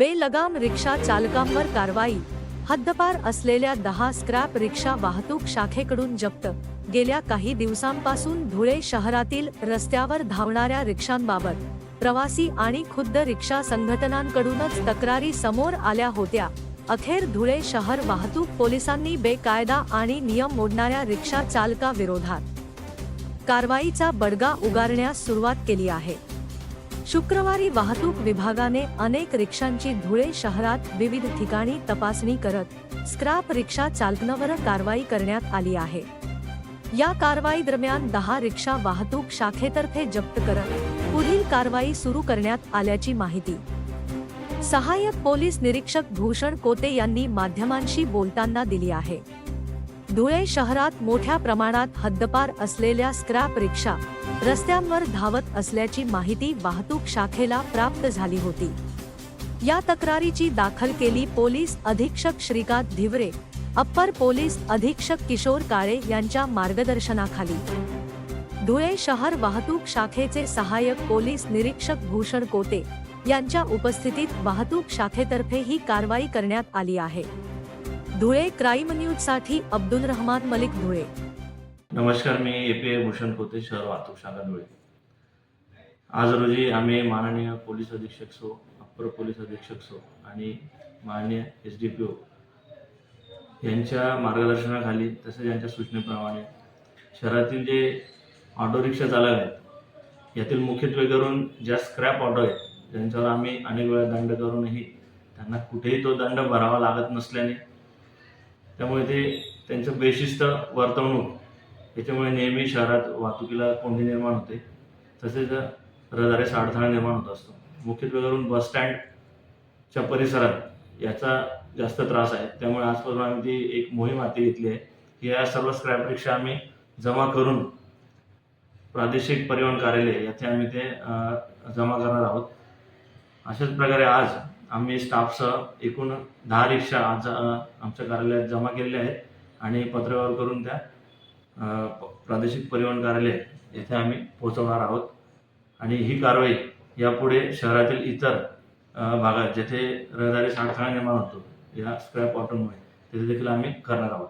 बेलगाम रिक्षा चालकांवर कारवाई. हद्दपार असलेल्या दहा स्क्रॅप रिक्षा वाहतूक शाखेकडून जप्त. गेल्या काही दिवसांपासून धुळे शहरातील रस्त्यावर धावणाऱ्या रिक्षांबाबत प्रवासी आणि खुद्द रिक्षा संघटनांकडूनच तक्रारी समोर आल्या होत्या. अखेर धुळे शहर वाहतूक पोलिसांनी बेकायदा आणि नियम मोडणाऱ्या रिक्षा चालकाविरोधात कारवाईचा बडगा उगारण्यास सुरुवात केली आहे. शुक्रवारी वाहतूक विभागाने अनेक रिक्षांची धुळे शहरात विविध ठिकाणी तपासणी करत स्क्रॅप रिक्षा चालकांवर कारवाई करण्यात आली आहे. या कारवाई दरम्यान दहा रिक्षा वाहतूक शाखेतर्फे जप्त करत पुढील कारवाई सुरू करण्यात आल्याची माहिती. सहाय्यक पोलीस निरीक्षक भूषण कोते यांनी माध्यमांशी बोलताना दिली आहे. धुळे शहरात मोठ्या प्रमाणात हद्दपार असलेल्या स्क्रॅप रिक्षा रस्त्यांवर धावत असल्याची माहिती वाहतूक शाखेला प्राप्त झाली होती. या तक्रारीची दाखल केली पोलीस अधीक्षक श्रीकांत धिवरे अप्पर पोलीस अधीक्षक किशोर काळे यांच्या मार्गदर्शनाखाली. धुळे शहर वाहतूक शाखेचे सहाय्यक पोलीस निरीक्षक भूषण कोटे यांच्या उपस्थितीत वाहतूक शाखेतर्फे ही कारवाई करण्यात आली आहे. धुळे क्राईम न्यूजसाठी अब्दुल रहमान मलिक धुळे. नमस्कार मी ए पी ए भूषण कोते शहर वाहतूक शाखा धुळे. आज रोजी आम्ही माननीय पोलीस अधीक्षक सो अप्पर पोलीस अधीक्षक सो आणि माननीय एस डी पी ओ यांच्या मार्गदर्शनाखाली तसेच यांच्या सूचनेप्रमाणे शहरातील जे ऑटो रिक्षा चालक आहेत यातील मुख्यत्वे करून ज्या स्क्रॅप ऑटो आहेत ज्यांच्यावर आम्ही अनेक वेळा दंड करूनही त्यांना कुठेही तो दंड भरावा लागत नसल्याने त्यामुळे ते त्यांचं बेशिस्त वर्तवणूक याच्यामुळे नेहमी शहरात वाहतुकीला कोंडी निर्माण होते. तसेच रहदारीचा अडथळा निर्माण होत असतो. मुख्यत्वे करून बस स्टँडच्या परिसरात याचा जास्त त्रास आहे. त्यामुळे आजपासून आम्ही ती एक मोहीम हाती घेतली आहे की या सर्व स्क्रॅपपेक्षा आम्ही जमा करून प्रादेशिक परिवहन कार्यालय येथे आम्ही ते जमा करणार आहोत. अशाच प्रकारे आज आम्ही स्टाफसह एकूण दहा रिक्षा आज आमच्या कार्यालयात जमा केलेल्या आहेत आणि पत्रव्यवहार करून त्या प्रादेशिक परिवहन कार्यालय येथे आम्ही पोहोचवणार आहोत. आणि ही कारवाई यापुढे शहरातील इतर भागात जेथे रहदारी अडथळा निर्माण होतो या स्क्रॅप ऑटोमुळे तिथे देखील आम्ही करणार आहोत.